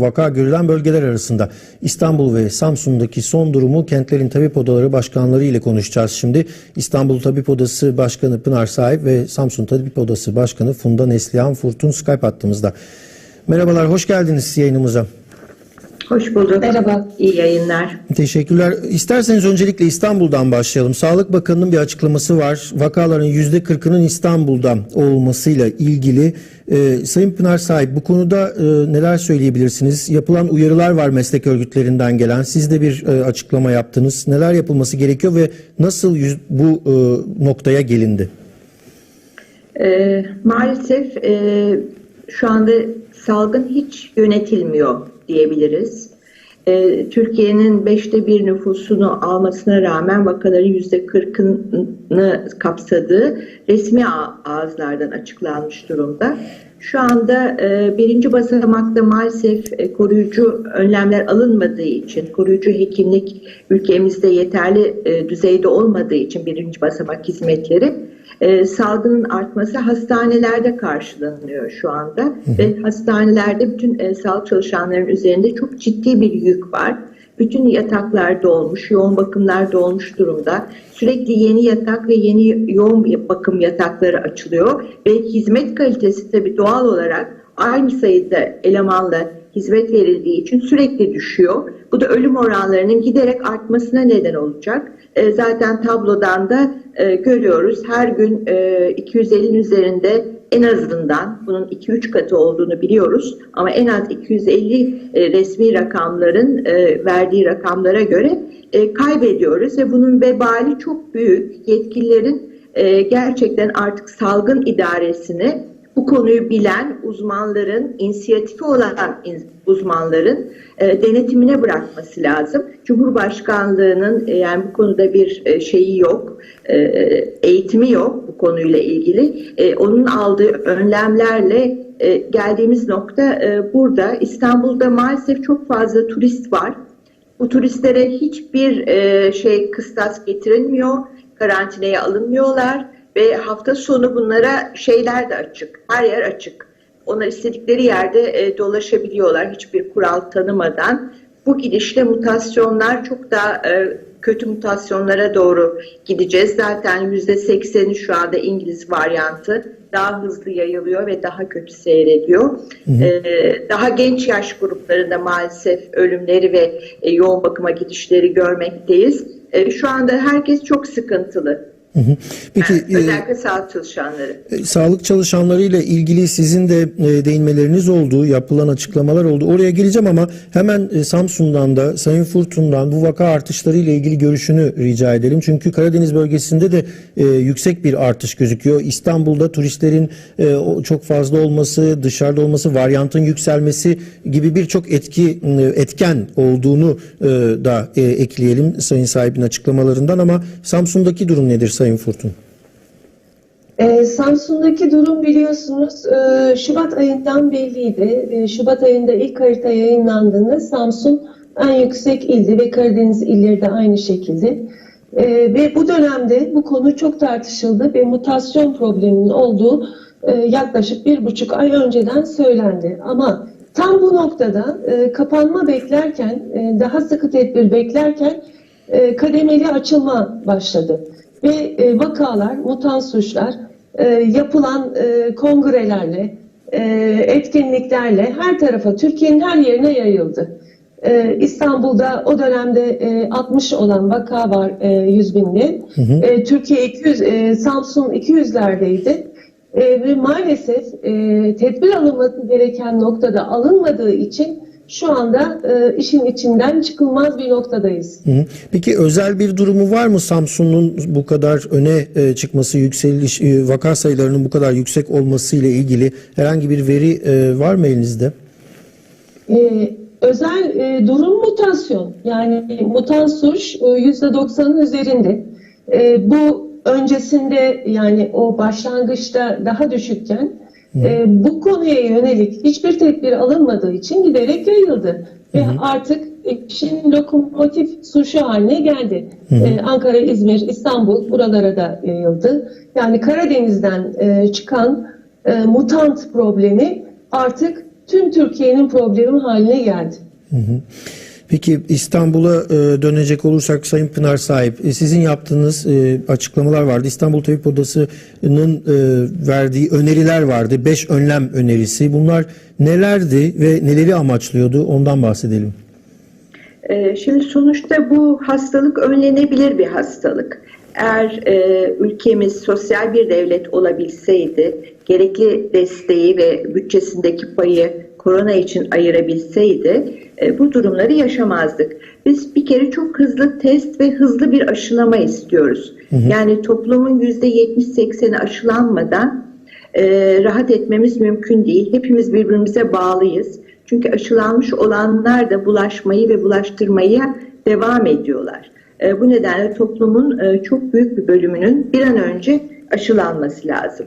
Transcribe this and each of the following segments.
vaka görülen bölgeler arasında. İstanbul ve Samsun'daki son durumu kentlerin tabip odaları başkanları ile konuşacağız şimdi. İstanbul Tabip Odası Başkanı Pınar Sahip ve Samsun Tabip Odası Başkanı Funda Neslihan Furtun Skype hattımızda. Merhabalar, hoş geldiniz yayınımıza. Hoş bulduk. Merhaba. İyi yayınlar. Teşekkürler. İsterseniz öncelikle İstanbul'dan başlayalım. Sağlık Bakanı'nın bir açıklaması var. Vakaların %40'ının İstanbul'da olmasıyla ilgili. Ee, Sayın Pınar Sahip bu konuda e, neler söyleyebilirsiniz? Yapılan uyarılar var meslek örgütlerinden gelen. Siz de bir e, açıklama yaptınız. Neler yapılması gerekiyor ve nasıl yüz, bu e, noktaya gelindi? Ee, maalesef e, şu anda salgın hiç yönetilmiyor diyebiliriz. Ee, Türkiye'nin beşte bir nüfusunu almasına rağmen vakaların yüzde kırkını kapsadığı resmi ağızlardan açıklanmış durumda. Şu anda e, birinci basamakta maalesef e, koruyucu önlemler alınmadığı için, koruyucu hekimlik ülkemizde yeterli e, düzeyde olmadığı için birinci basamak hizmetleri e, salgının artması hastanelerde karşılanıyor şu anda hı hı. ve hastanelerde bütün e, sağlık çalışanlarının üzerinde çok ciddi bir yük var. Bütün yataklar dolmuş, yoğun bakımlar dolmuş durumda. Sürekli yeni yatak ve yeni yoğun bakım yatakları açılıyor ve hizmet kalitesi tabii doğal olarak aynı sayıda elemanla hizmet verildiği için sürekli düşüyor. Bu da ölüm oranlarının giderek artmasına neden olacak. E, zaten tablodan da e, görüyoruz. Her gün e, 250'nin üzerinde en azından bunun 2-3 katı olduğunu biliyoruz. Ama en az 250 e, resmi rakamların verdiği rakamlara göre kaybediyoruz ve bunun vebali çok büyük. Yetkililerin gerçekten artık salgın idaresini bu konuyu bilen uzmanların, inisiyatifi olan uzmanların e, denetimine bırakması lazım. Cumhurbaşkanlığının e, yani bu konuda bir e, şeyi yok, e, eğitimi yok bu konuyla ilgili. E, onun aldığı önlemlerle e, geldiğimiz nokta e, burada. İstanbul'da maalesef çok fazla turist var. Bu turistlere hiçbir e, şey kıstas getirilmiyor, karantinaya alınmıyorlar ve hafta sonu bunlara şeyler de açık. Her yer açık. Onlar istedikleri yerde e, dolaşabiliyorlar hiçbir kural tanımadan. Bu gidişle mutasyonlar çok daha e, kötü mutasyonlara doğru gideceğiz. Zaten yüzde sekseni şu anda İngiliz varyantı daha hızlı yayılıyor ve daha kötü seyrediyor. Hı hı. Ee, daha genç yaş gruplarında maalesef ölümleri ve e, yoğun bakıma gidişleri görmekteyiz. E, şu anda herkes çok sıkıntılı. Peki yani özellikle e, sağlık çalışanları. E, sağlık çalışanlarıyla ilgili sizin de e, değinmeleriniz oldu, yapılan açıklamalar oldu. Oraya geleceğim ama hemen e, Samsun'dan da Sayın Furtun'dan bu vaka artışları ile ilgili görüşünü rica edelim. Çünkü Karadeniz bölgesinde de e, yüksek bir artış gözüküyor. İstanbul'da turistlerin e, çok fazla olması, dışarıda olması, varyantın yükselmesi gibi birçok etki e, etken olduğunu e, da e, ekleyelim Sayın sahibin açıklamalarından ama Samsun'daki durum nedir Sayın Furtun? Ee, Samsun'daki durum biliyorsunuz e, Şubat ayından belliydi. E, Şubat ayında ilk harita yayınlandığında Samsun en yüksek ildi ve Karadeniz illeri de aynı şekilde. E, ve bu dönemde bu konu çok tartışıldı ve mutasyon probleminin olduğu e, yaklaşık bir buçuk ay önceden söylendi. Ama tam bu noktada e, kapanma beklerken, e, daha sıkı tedbir beklerken e, kademeli açılma başladı ve e, vakalar, mutant suçlar e, yapılan e, kongrelerle, e, etkinliklerle her tarafa, Türkiye'nin her yerine yayıldı. E, İstanbul'da o dönemde e, 60 olan vaka var e, 100 binli. Hı hı. E, Türkiye 200, e, Samsun 200'lerdeydi. E, ve maalesef e, tedbir alınması gereken noktada alınmadığı için şu anda e, işin içinden çıkılmaz bir noktadayız. Hı. Peki özel bir durumu var mı Samsun'un bu kadar öne e, çıkması, yükseliş, e, vaka sayılarının bu kadar yüksek olması ile ilgili herhangi bir veri e, var mı elinizde? E, özel e, durum mutasyon. Yani mutant suç e, %90'ın üzerinde. E, bu öncesinde yani o başlangıçta daha düşükken e, bu konuya yönelik hiçbir tedbir alınmadığı için giderek yayıldı. Ve artık işin lokomotif suçu haline geldi. E, Ankara, İzmir, İstanbul buralara da yayıldı. Yani Karadeniz'den e, çıkan e, mutant problemi artık tüm Türkiye'nin problemi haline geldi. Peki İstanbul'a e, dönecek olursak Sayın Pınar Sahip, e, sizin yaptığınız e, açıklamalar vardı. İstanbul Tabip Odası'nın verdiği öneriler vardı. Beş önlem önerisi. Bunlar nelerdi ve neleri amaçlıyordu? Ondan bahsedelim. Şimdi sonuçta bu hastalık önlenebilir bir hastalık. Eğer e, ülkemiz sosyal bir devlet olabilseydi, gerekli desteği ve bütçesindeki payı korona için ayırabilseydi e, bu durumları yaşamazdık. Biz bir kere çok hızlı test ve hızlı bir aşılama istiyoruz. Yani toplumun %70-80'i aşılanmadan e, rahat etmemiz mümkün değil. Hepimiz birbirimize bağlıyız. Çünkü aşılanmış olanlar da bulaşmayı ve bulaştırmaya devam ediyorlar. E, bu nedenle toplumun e, çok büyük bir bölümünün bir an önce aşılanması lazım.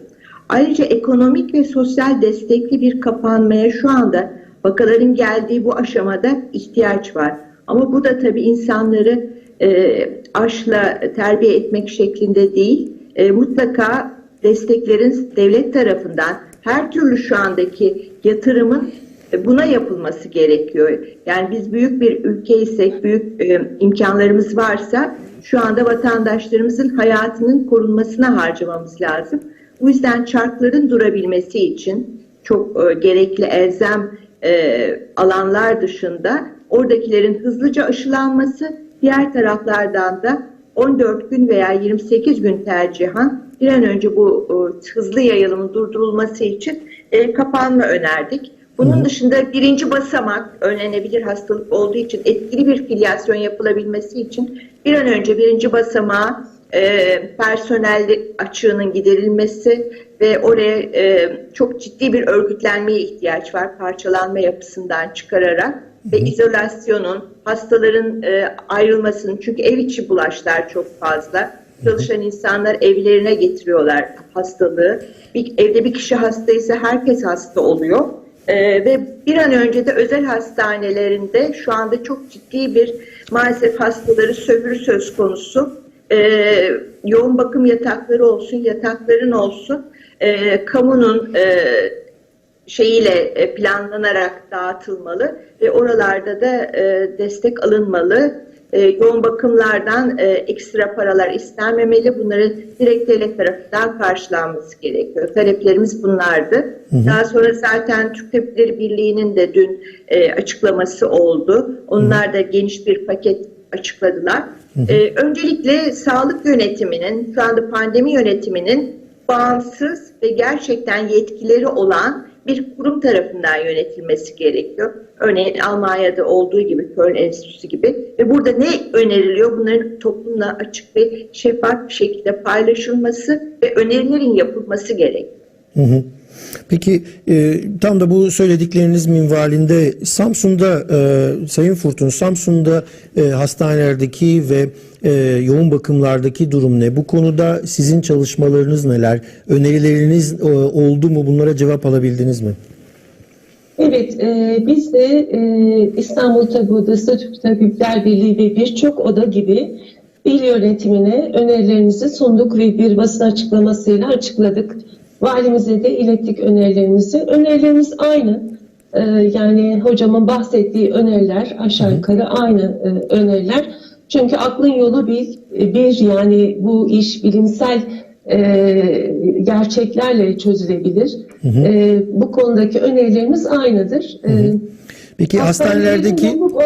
Ayrıca ekonomik ve sosyal destekli bir kapanmaya şu anda vakaların geldiği bu aşamada ihtiyaç var. Ama bu da tabii insanları e, aşla terbiye etmek şeklinde değil, e, mutlaka desteklerin devlet tarafından her türlü şu andaki yatırımın e, buna yapılması gerekiyor. Yani biz büyük bir ülkeysek, büyük e, imkanlarımız varsa şu anda vatandaşlarımızın hayatının korunmasına harcamamız lazım. Bu yüzden çarkların durabilmesi için çok e, gerekli elzem e, alanlar dışında oradakilerin hızlıca aşılanması, diğer taraflardan da 14 gün veya 28 gün tercihan bir an önce bu e, hızlı yayılımın durdurulması için e, kapanma önerdik. Bunun dışında birinci basamak önlenebilir hastalık olduğu için etkili bir filyasyon yapılabilmesi için bir an önce birinci basamağa e, personel açığının giderilmesi ve oraya e, çok ciddi bir örgütlenmeye ihtiyaç var parçalanma yapısından çıkararak ve izolasyonun hastaların e, ayrılmasının çünkü ev içi bulaşlar çok fazla. Çalışan insanlar evlerine getiriyorlar hastalığı. Bir, evde bir kişi hastaysa herkes hasta oluyor. Ee, ve bir an önce de özel hastanelerinde şu anda çok ciddi bir maalesef hastaları sömürü söz konusu. Ee, yoğun bakım yatakları olsun, yatakların olsun, ee, kamunun e, şeyiyle e, planlanarak dağıtılmalı ve oralarda da e, destek alınmalı. E, yoğun bakımlardan e, ekstra paralar istenmemeli. Bunların direkt devlet tarafından karşılanması gerekiyor. Taleplerimiz bunlardı. Daha sonra zaten Türk Tabipleri Birliği'nin de dün e, açıklaması oldu. Onlar da geniş bir paket açıkladılar. E, öncelikle sağlık yönetiminin, şu anda pandemi yönetiminin bağımsız ve gerçekten yetkileri olan bir kurum tarafından yönetilmesi gerekiyor. Örneğin Almanya'da olduğu gibi Köln Enstitüsü gibi ve burada ne öneriliyor? Bunların toplumla açık ve şeffaf bir şekilde paylaşılması ve önerilerin yapılması gerekiyor. Hı hı. Peki e, tam da bu söyledikleriniz minvalinde Samsun'da e, Sayın Furtun Samsun'da e, hastanelerdeki ve e, yoğun bakımlardaki durum ne? Bu konuda sizin çalışmalarınız neler? Önerileriniz e, oldu mu? Bunlara cevap alabildiniz mi? Evet, e, biz de e, İstanbul Tabip Odası, Türk Tabipler Birliği ve birçok oda gibi il yönetimine önerilerimizi sunduk ve bir basın açıklamasıyla açıkladık. Valimize de ilettik önerilerimizi. Önerilerimiz aynı. E, yani hocamın bahsettiği öneriler aşağı yukarı aynı e, öneriler. Çünkü aklın yolu bir, bir yani bu iş bilimsel e, gerçeklerle çözülebilir. E, bu konudaki önerilerimiz aynıdır. E, Peki hastanelerdeki doluluk,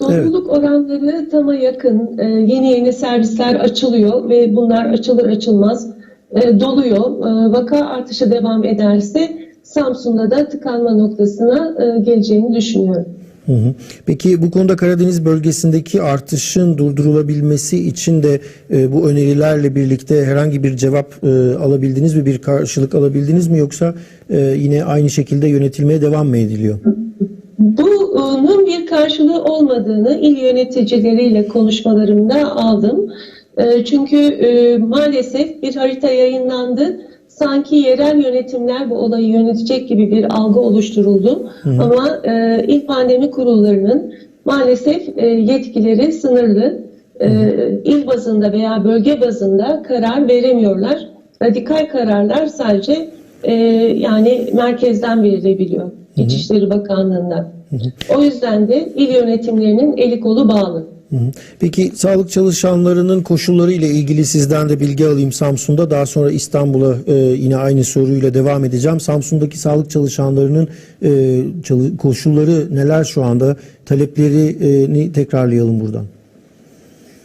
doluluk oranları tama yakın. E, yeni yeni servisler açılıyor ve bunlar açılır açılmaz e, doluyor. E, vaka artışı devam ederse Samsun'da da tıkanma noktasına e, geleceğini düşünüyorum. Hı hı. Peki bu konuda Karadeniz bölgesindeki artışın durdurulabilmesi için de e, bu önerilerle birlikte herhangi bir cevap e, alabildiniz mi, bir karşılık alabildiniz mi yoksa e, yine aynı şekilde yönetilmeye devam mı ediliyor? Bunun bir karşılığı olmadığını il yöneticileriyle konuşmalarımda aldım. E, Çünkü e, maalesef bir harita yayınlandı. Sanki yerel yönetimler bu olayı yönetecek gibi bir algı oluşturuldu. Ama e, il pandemi kurullarının maalesef e, yetkileri sınırlı. E, il bazında veya bölge bazında karar veremiyorlar. Radikal kararlar sadece e, yani merkezden verilebiliyor. İçişleri Bakanlığı'ndan. O yüzden de il yönetimlerinin eli kolu bağlı. Peki sağlık çalışanlarının koşulları ile ilgili sizden de bilgi alayım Samsun'da. Daha sonra İstanbul'a e, yine aynı soruyla devam edeceğim. Samsun'daki sağlık çalışanlarının e, koşulları neler şu anda? Taleplerini tekrarlayalım buradan.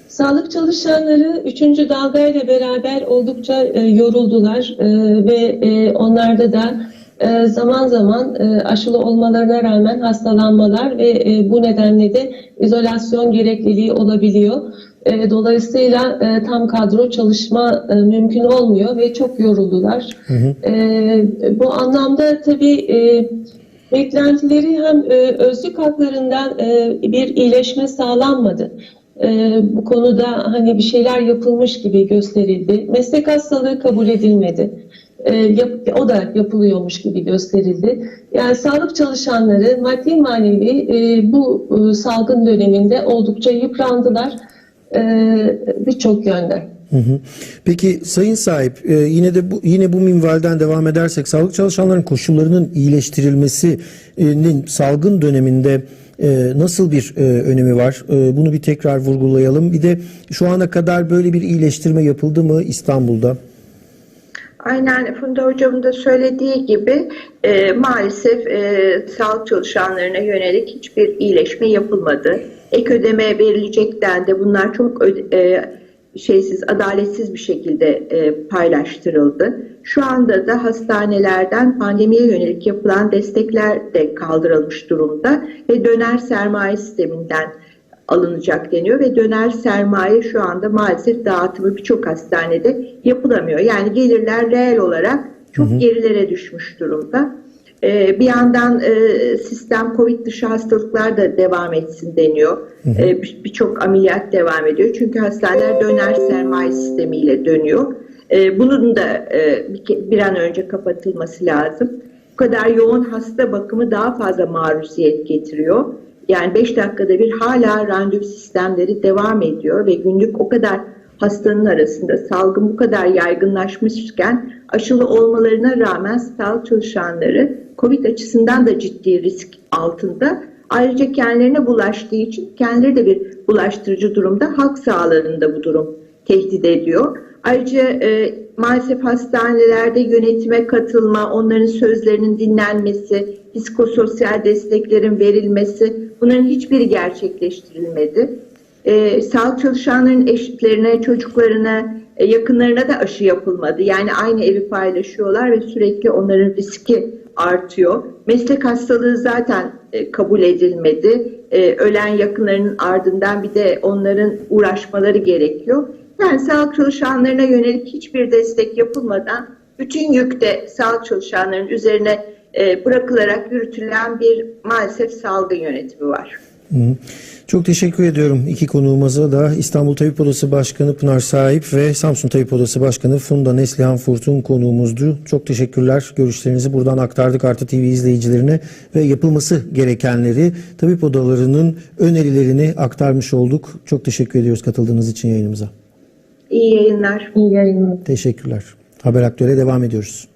Sağlık çalışanları 3. dalgayla beraber oldukça e, yoruldular e, ve e, onlarda da e, zaman zaman e, aşılı olmalarına rağmen hastalanmalar ve e, bu nedenle de izolasyon gerekliliği olabiliyor. E, dolayısıyla e, tam kadro çalışma e, mümkün olmuyor ve çok yoruldular. E, bu anlamda tabii e, beklentileri hem e, özlük haklarından e, bir iyileşme sağlanmadı. E, bu konuda hani bir şeyler yapılmış gibi gösterildi. Meslek hastalığı kabul edilmedi. E, yap- o da yapılıyormuş gibi gösterildi. Yani sağlık çalışanları maddi manevi e, bu e, salgın döneminde oldukça yıprandılar e, birçok yönden. Peki sayın sahip e, yine de bu yine bu minvalden devam edersek sağlık çalışanların koşullarının iyileştirilmesinin salgın döneminde e, nasıl bir önemi var? Bunu bir tekrar vurgulayalım. Bir de şu ana kadar böyle bir iyileştirme yapıldı mı İstanbul'da? Aynen Funda Hocam'ın da söylediği gibi e, maalesef e, sağlık çalışanlarına yönelik hiçbir iyileşme yapılmadı. Ek ödeme verilecek dendi. Bunlar çok e, şeysiz, adaletsiz bir şekilde e, paylaştırıldı. Şu anda da hastanelerden pandemiye yönelik yapılan destekler de kaldırılmış durumda ve döner sermaye sisteminden alınacak deniyor ve döner sermaye şu anda maalesef dağıtımı birçok hastanede yapılamıyor. Yani gelirler reel olarak çok gerilere düşmüş durumda. Ee, bir yandan e, sistem Covid dışı hastalıklar da devam etsin deniyor. Ee, bir- Birçok ameliyat devam ediyor. Çünkü hastaneler döner sermaye sistemiyle dönüyor. Ee, bunun da e, bir, bir an önce kapatılması lazım. Bu kadar yoğun hasta bakımı daha fazla maruziyet getiriyor. Yani 5 dakikada bir hala randevu sistemleri devam ediyor ve günlük o kadar hastanın arasında salgın bu kadar yaygınlaşmışken aşılı olmalarına rağmen sağlık çalışanları COVID açısından da ciddi risk altında. Ayrıca kendilerine bulaştığı için kendileri de bir bulaştırıcı durumda halk sağlığını da bu durum tehdit ediyor. Ayrıca e, maalesef hastanelerde yönetime katılma, onların sözlerinin dinlenmesi, psikososyal desteklerin verilmesi bunların hiçbiri gerçekleştirilmedi. E, sağlık çalışanların eşitlerine, çocuklarına, e, yakınlarına da aşı yapılmadı. Yani aynı evi paylaşıyorlar ve sürekli onların riski artıyor. Meslek hastalığı zaten e, kabul edilmedi. E, ölen yakınlarının ardından bir de onların uğraşmaları gerekiyor. Yani sağlık çalışanlarına yönelik hiçbir destek yapılmadan bütün yük de sağlık çalışanlarının üzerine e, bırakılarak yürütülen bir maalesef salgın yönetimi var. Çok teşekkür ediyorum iki konuğumuza da İstanbul Tabip Odası Başkanı Pınar Sahip ve Samsun Tabip Odası Başkanı Funda Neslihan Furtun konuğumuzdu. Çok teşekkürler. Görüşlerinizi buradan aktardık Artı TV izleyicilerine ve yapılması gerekenleri tabip odalarının önerilerini aktarmış olduk. Çok teşekkür ediyoruz katıldığınız için yayınımıza. İyi yayınlar. İyi yayınlar. Teşekkürler. Haber Aktüel'e devam ediyoruz.